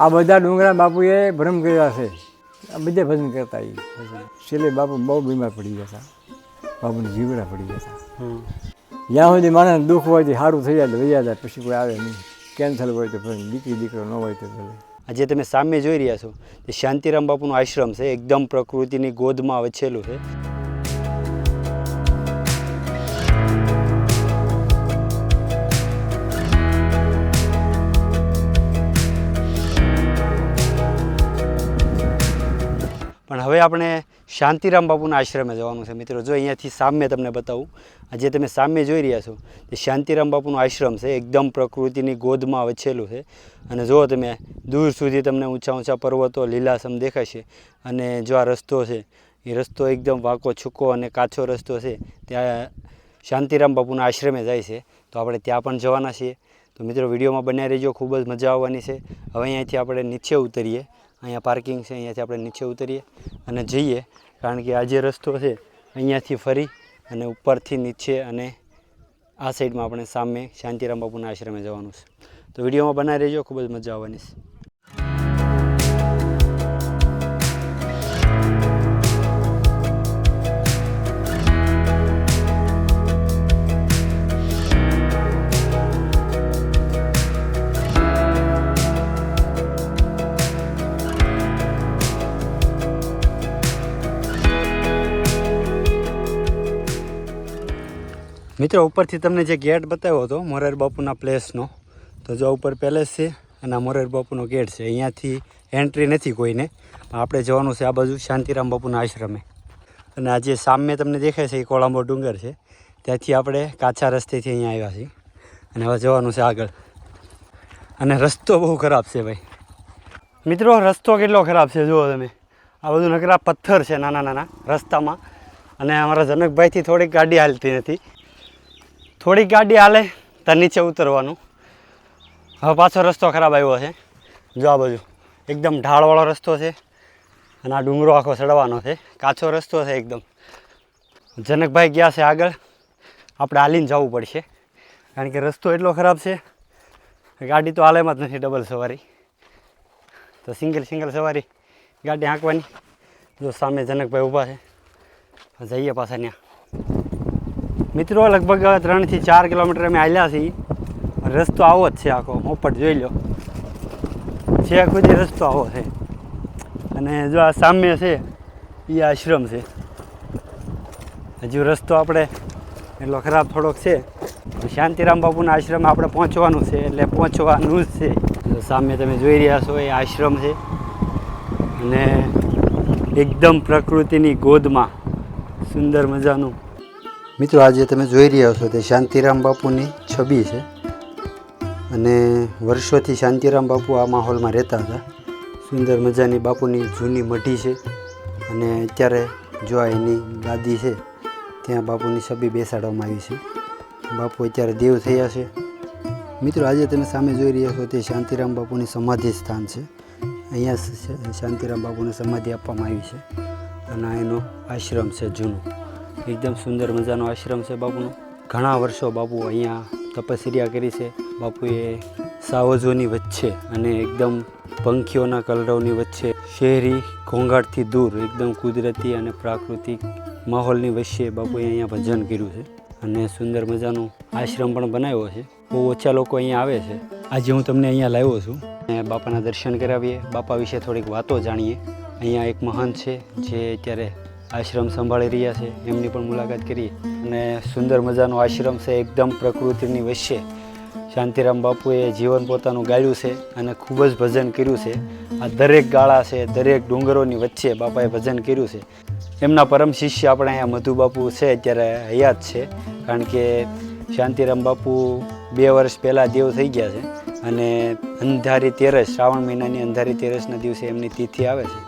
આ બધા ડુંગરા બાપુએ ભ્રમ કર્યા છે. આ બધે ભજન કરતા એ છેલ્લે બાપુ બહુ બીમાર પડી ગયા હતા. બાપુને જીવડા પડી ગયા હતા. જ્યાં સુધી માણસ દુઃખ હોય તો સારું થઈ જાય તો વૈયા જાય, પછી કોઈ આવે નહીં. કેન્સલ હોય તો દીકરી, દીકરો ન હોય તો ભલે. આજે તમે સામે જોઈ રહ્યા છો તે શાંતિરામ બાપુનો આશ્રમ છે, એકદમ પ્રકૃતિની ગોદમાં વછેલું છે. પણ હવે આપણે શાંતિરામ બાપુના આશ્રમે જવાનું છે. મિત્રો, જો અહીંયાથી સામે તમને બતાવું જે તમે સામે જોઈ રહ્યા છો તે શાંતિરામ બાપુનો આશ્રમ છે. એકદમ પ્રકૃતિની ગોદમાં વછેલું છે. અને જો તમે, દૂર સુધી તમને ઊંચા ઊંચા પર્વતો, લીલાસમ દેખાશે. અને જો આ રસ્તો છે, એ રસ્તો એકદમ વાંકો છૂકો અને કાચો રસ્તો છે, ત્યાં શાંતિરામ બાપુના આશ્રમે જાય છે. તો આપણે ત્યાં પણ જવાના છીએ. તો મિત્રો, વિડીયોમાં બન્યા રહેજો. ખૂબ જ મજા આવવાની છે. હવે અહીંયાથી આપણે નીચે ઉતરીએ. અહીંયા પાર્કિંગ છે, અહીંયાથી આપણે નીચે ઉતરીએ અને જઈએ. કારણ કે આ જે રસ્તો છે, અહીંયાથી ફરી અને ઉપરથી નીચે અને આ સાઈડમાં આપણે સામે શાંતિરામ બાપુના આશ્રમે જવાનું છે. તો વિડીયોમાં બનાવી રહેજો, ખૂબ જ મજા આવવાની છે. મિત્રો, ઉપરથી તમને જે ગેટ બતાવ્યો હતો, મોરાર બાપુના પ્લેસનો, તો જો ઉપર પેલેસ છે અને આ મોરાર બાપુનો ગેટ છે. અહીંયાથી એન્ટ્રી નથી કોઈને. પણ આપણે જવાનું છે આ બાજુ શાંતિરામ બાપુના આશ્રમે. અને આ જે સામે તમને દેખાય છે, એ કોળાંબો ડુંગર છે. ત્યાંથી આપણે કાચા રસ્તેથી અહીંયા આવ્યા છીએ. અને હવે જવાનું છે આગળ. અને રસ્તો બહુ ખરાબ છે ભાઈ. મિત્રો, રસ્તો કેટલો ખરાબ છે, જુઓ તમે. આ બધું નકરા પથ્થર છે, નાના નાના રસ્તામાં. અને અમારા જનકભાઈથી થોડીક ગાડી હાલતી નથી. થોડીક ગાડી હાલે તો નીચે ઉતરવાનું. હવે પાછો રસ્તો ખરાબ આવ્યો છે. જો આ બાજુ, એકદમ ઢાળવાળો રસ્તો છે અને આ ડુંગરો આખો ચડવાનો છે. કાચો રસ્તો છે એકદમ. જનકભાઈ ગયા છે આગળ. આપણે હાલીને જવું પડશે. કારણ કે રસ્તો એટલો ખરાબ છે, ગાડી તો હાલેમાં જ નથી ડબલ સવારી. તો સિંગલ સિંગલ સવારી ગાડી હાંકવાની. જો સામે જનકભાઈ ઊભા છે. જઈએ પાછા ત્યાં. મિત્રો, લગભગ ત્રણથી ચાર કિલોમીટર અમે આવ્યા છીએ. રસ્તો આવો જ છે આખો. મોપટ જોઈ લો. છે ખુદ રસ્તો આવો છે. અને જો આ સામે છે એ આશ્રમ છે. હજુ રસ્તો આપણે એટલો ખરાબ થોડોક છે. શાંતિરામ બાપુના આશ્રમે આપણે પહોંચવાનું છે, એટલે પહોંચવાનું જ છે. સામે તમે જોઈ રહ્યા છો, એ આશ્રમ છે. અને એકદમ પ્રકૃતિની ગોદમાં, સુંદર મજાનું મિત્રો, આજે તમે જોઈ રહ્યા છો તે શાંતિરામ બાપુની છબી છે. અને વર્ષોથી શાંતિરામ બાપુ આ માહોલમાં રહેતા હતા. સુંદર મજાની બાપુની જૂની મઢી છે અને અત્યારે જો આ એની ગાદી છે, ત્યાં બાપુની છબી બેસાડવામાં આવી છે. બાપુ અત્યારે દેવ થયા છે. મિત્રો, આજે તમે સામે જોઈ રહ્યા છો તે શાંતિરામ બાપુની સમાધિ સ્થાન છે. અહીંયા શાંતિરામ બાપુને સમાધિ આપવામાં આવી છે. અને એનો આશ્રમ છે જૂનો. એકદમ સુંદર મજાનો આશ્રમ છે બાપુનો. ઘણા વર્ષો બાપુ અહીંયા તપસ્યા કરી છે. બાપુએ સાવજોની વચ્ચે અને એકદમ પંખીઓના કલરવની વચ્ચે શહેરી ઘોંઘાટથી દૂર, એકદમ કુદરતી અને પ્રાકૃતિક માહોલની વચ્ચે બાપુએ અહીંયા ભજન કર્યું છે અને સુંદર મજાનો આશ્રમ પણ બનાવ્યો છે. બહુ ઓછા લોકો અહીંયા આવે છે. આજે હું તમને અહીંયા લાવ્યો છું. અને બાપાના દર્શન કરાવીએ. બાપા વિશે થોડીક વાતો જાણીએ. અહીંયા એક મહંત છે જે અત્યારે આશ્રમ સંભાળી રહ્યા છે. એમની પણ મુલાકાત કરી અને સુંદર મજાનો આશ્રમ છે, એકદમ પ્રકૃતિની વચ્ચે. શાંતિરામ બાપુએ જીવન પોતાનું ગાળ્યું છે અને ખૂબ જ ભજન કર્યું છે. આ દરેક ગાળા છે, દરેક ડુંગરોની વચ્ચે બાપાએ ભજન કર્યું છે. એમના પરમ શિષ્ય આપણે અહીંયા મધુ બાપુ છે, અત્યારે હયાત છે. કારણ કે શાંતિરામ બાપુ બે વર્ષ પહેલાં દેવ થઈ ગયા છે અને અંધારી તેરસ, શ્રાવણ મહિનાની અંધારી તેરસના દિવસે એમની તિથિ આવે છે.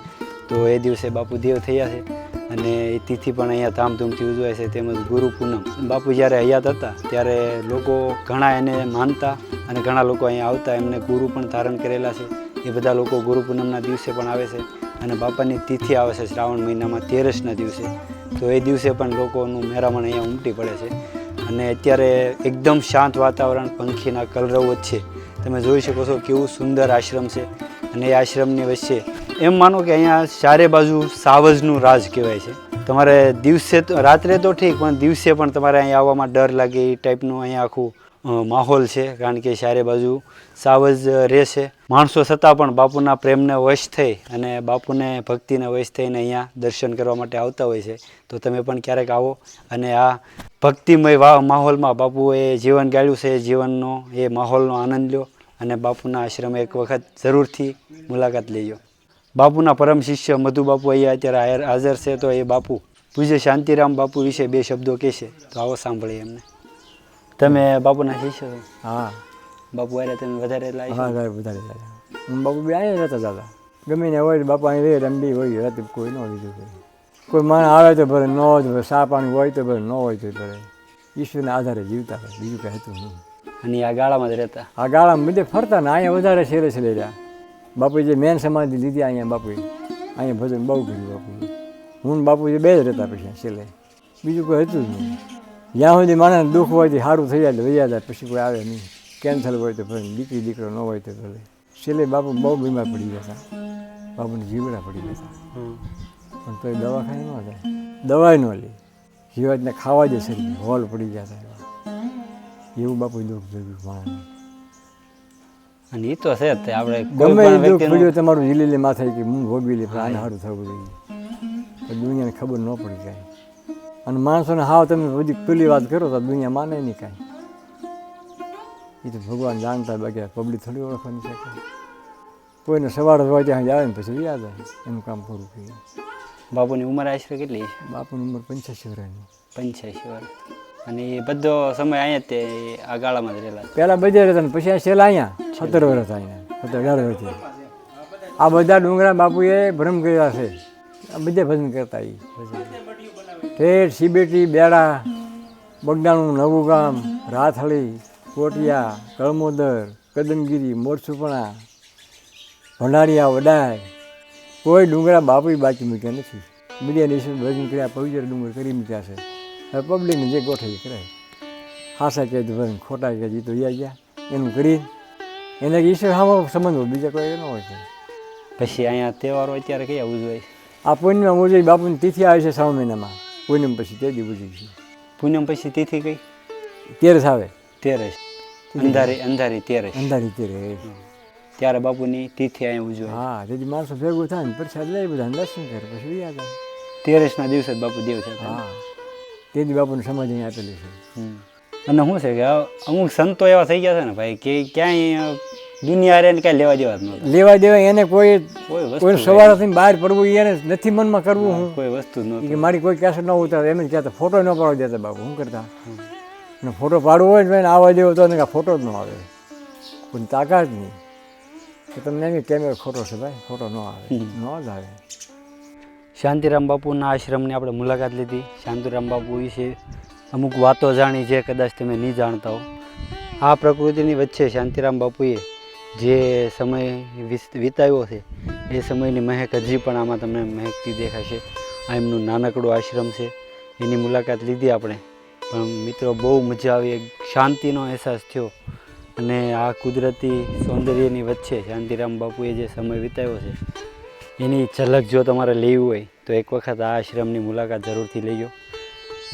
તો એ દિવસે બાપુ દેવ થયા છે. અને એ તિથિ પણ અહીંયા ધામધૂમથી ઉજવાય છે તેમજ ગુરુ પૂનમ. બાપુ જ્યારે હયાત હતા, ત્યારે લોકો ઘણા એને માનતા અને ઘણા લોકો અહીંયા આવતા, એમને ગુરુ પણ ધારણ કરેલા છે. એ બધા લોકો ગુરુ પૂનમના દિવસે પણ આવે છે અને બાપાની તિથિ આવે છે શ્રાવણ મહિનામાં તેરસના દિવસે. તો એ દિવસે પણ લોકોનું મેરામણ અહીંયા ઉમટી પડે છે. અને અત્યારે એકદમ શાંત વાતાવરણ, પંખીના કલરવ વચ્ચે. તમે જોઈ શકો છો કેવું સુંદર આશ્રમ છે. અને એ આશ્રમની વચ્ચે એમ માનો કે અહીંયા ચારે બાજુ સાવજનું રાજ કહેવાય છે. તમારે દિવસે તો, રાત્રે તો ઠીક, પણ દિવસે પણ તમારે અહીંયા આવવામાં ડર લાગે એ ટાઈપનું અહીંયા આખું માહોલ છે, કારણ કે ચારે બાજુ સાવજ રહેશે માણસો છતાં પણ બાપુના પ્રેમને વશ થઈ અને બાપુને ભક્તિને વશ થઈને અહીંયા દર્શન કરવા માટે આવતા હોય છે. તો તમે પણ ક્યારેક આવો અને આ ભક્તિમય માહોલમાં બાપુએ જીવન ગાળ્યું છે, એ જીવનનો, એ માહોલનો આનંદ લ્યો અને બાપુના આશ્રમે એક વખત જરૂરથી મુલાકાત લેજો. બાપુના પરમ શિષ્ય મધુ બાપુ અહીંયા અત્યારે હાજર છે તો એ બાપુ પૂજ્ય શાંતિરામ બાપુ વિશે બે શબ્દો કહેશે. તો આવો સાંભળીએ એમને. તમે બાપુના શિષ્ય છો? હા. બાપુ અરે તમે વધારે લાવી વધારે બાપુ બી અહીંયા રહેતા દાદા. ગમે ને હોય બાપુ અહીં રહે રમડી હોય રાતે કોઈ ન લીધું કોઈ કોઈ માણસ આવે તો ભલે ન હોય ભલે ચા પાણી હોય તો ભલે ન હોય તો ભલે. ઈશ્વરના આધારે જીવતા બીજું કહેતું હતું નહીં. અને આ ગાળામાં જ રહેતા? આ ગાળામાં બધે ફરતા ને અહીંયા વધારે છેલે છે રહ્યા. બાપુએ જે મેન સમાધિ લીધી અહીંયા બાપુએ અહીંયા ભજન બહુ કર્યું બાપુએ. હું બાપુજી બે જ રહેતા પછી છેલ્લે. બીજું કોઈ હતું જ નહીં. જ્યાં સુધી માણસ દુઃખ હોય તો સારું થઈ જાય તો વૈયા જાય પછી કોઈ આવે નહીં. કેન્સલ હોય તો ભલે દીકરી દીકરો ન હોય તો ભલે. છેલ્લે બાપુ બહુ બીમાર પડી ગયા હતા. બાપુને જીવડા પડી ગયા હતા. પણ તોય દવાખાને ન જાય દવાઈ ન લે. જીવાતને ખાવા જ શરીર હોલ પડી ગયા હતા. એવા એવું બાપુ દુઃખ જોયું માણસને. અને એ તો છે તે આપણે ગમે એ દુઃખ પડ્યું તમારું જીલીલે માથે કે હું ભોગવી લે પ્રાણ સારું થવું જોઈએ. દુનિયાને ખબર ન પડી જાય અને માણસોને હાવ તમે બધી પેલી વાત કરો તો દુનિયા માને નહીં કાંઈ. એ તો ભગવાન જાણતા બાકી પબ્લિક થોડી ઓળખવાની કાંઈ. કોઈને સવારે હોય ત્યાં આવે ને પછી યાદ આવે એનું કામ પૂરું કર્યું બાપુની ઉંમર આશરે કેટલી છે? બાપુની ઉંમર પંચ્યાસી વર્ષની. પંચ્યાસી વર્ષ. અને એ બધો સમય અહીંયા તે આ ગાળામાં જ રહેલા. પહેલાં બધે રહેતા ને પછી છેલ્લા અહીંયા સત્તર વર્ષ અહીંયા સત્તર અઢાર વર્ષથી આ બધા ડુંગરા બાપુએ ભ્રમ કર્યા છે. આ બધે ભજન કરતા એ ઠેઠ સિબેટી બેડા બગડાનું નવું ગામ રાથળી, કોટિયા કળમોદર કદમગીરી, મોરસુપણા, ભંડારીયા, વડાય. કોઈ ડુંગરા બાપુએ બાકી મૂક્યા નથી. બીજા દિવસે ભજન કર્યા, પવિત્ર ડુંગર કરી મૂક્યા છે. હવે પબ્લિકને જે ગોઠવી કરે હાસા કહે તો ભલે ખોટા કહે તો યા ગયા. એનું કરી એને ઈશ્વર સામો સંબંધ હોય બીજા કોઈ ન હોય. છે પછી અહીંયા તહેવારો અત્યારે કયા ઉજવાય? આ પૂર્ણિમા ઉજવી બાપુની તિથિ આવે છે શ્રાવણ મહિનામાં. પૂનમ પછી તે દી ઉજવી છે. પૂનમ પછી તિથિ કઈ? તેરસ આવે. તેરસ અંધારી અંધારી તેરસ અંધારી તેરે ત્યારે બાપુની તિથિ અહીંયા ઉજવાય. હા તેથી માણસો ભેગું થાય ને પ્રસાદ લઈ બધા દર્શન કરે પછી તેરસના દિવસે બાપુ દેવ છે હા. તેથી બાપુને સમાજ અહીંયા આપેલી છે. અને શું છે કે અમુક સંતો એવા થઈ ગયા છે ને ભાઈ કે ક્યાંય દુનિયા રે કાંઈ લેવા દેવા જ નહોતા લેવા દેવા એને કોઈ કોઈ સવાર કોઈ બહાર પડવું એને નથી મનમાં કરવું હું કોઈ વસ્તુ જ કે મારી કોઈ કેસેટ ન ઉતારે એમ જ કહેતા ફોટો ન પાડવા દેતા બાપુ શું કરતા? અને ફોટો પાડવો હોય ને આવવા દેવો તો એને ફોટો જ ન આવે. કોઈ તાકાત નહીં. કે તમને એમ કેમેરો ખોટો છે ભાઈ ફોટો ન આવે ન જ આવે. શાંતિરામ બાપુના આશ્રમની આપણે મુલાકાત લીધી. શાંતિરામ બાપુ વિશે અમુક વાતો જાણી જે કદાચ તમે નહીં જાણતા હો. આ પ્રકૃતિની વચ્ચે શાંતિરામ બાપુએ જે સમય વિતાવ્યો છે, એ સમયની મહેક હજી પણ આમાં તમને મહેકતી દેખાશે. આ એમનું નાનકડું આશ્રમ છે. એની મુલાકાત લીધી આપણે. પણ મિત્રો, બહુ મજા આવી. એક શાંતિનો અહેસાસ થયો. અને આ કુદરતી સૌંદર્યની વચ્ચે શાંતિરામ બાપુએ જે સમય વિતાવ્યો છે, એની ઝલક જો તમારે લેવી હોય તો એક વખત આ આશ્રમની મુલાકાત જરૂરથી લેજો.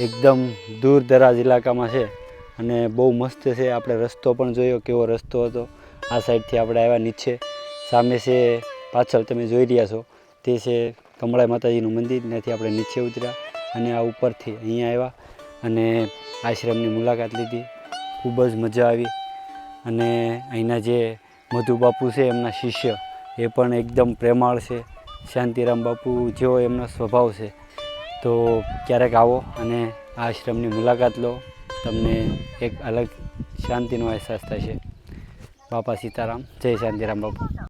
એકદમ દૂર દરાજ ઇલાકામાં છે અને બહુ મસ્ત છે. આપણે રસ્તો પણ જોયો, કેવો રસ્તો હતો. આ સાઈડથી આપણે આવ્યા નીચે. સામે છે, પાછળ તમે જોઈ રહ્યા છો. તે છે કમળાઈ માતાજીનું મંદિર. ત્યાંથી આપણે નીચે ઉતર્યા અને આ ઉપરથી અહીંયા આવ્યા અને આશ્રમની મુલાકાત લીધી. ખૂબ જ મજા આવી. અને અહીંના જે મધુબાપુ છે, એમના શિષ્ય, એ પણ એકદમ પ્રેમાળ છે. શાંતિરામ બાપુ જેવો એમનો સ્વભાવ છે, તો ક્યારેક આવો અને આશ્રમની મુલાકાત લો. તમને એક અલગ શાંતિનો અહેસાસ થશે. બાપા સીતારામ. જય શાંતિરામ બાપુ.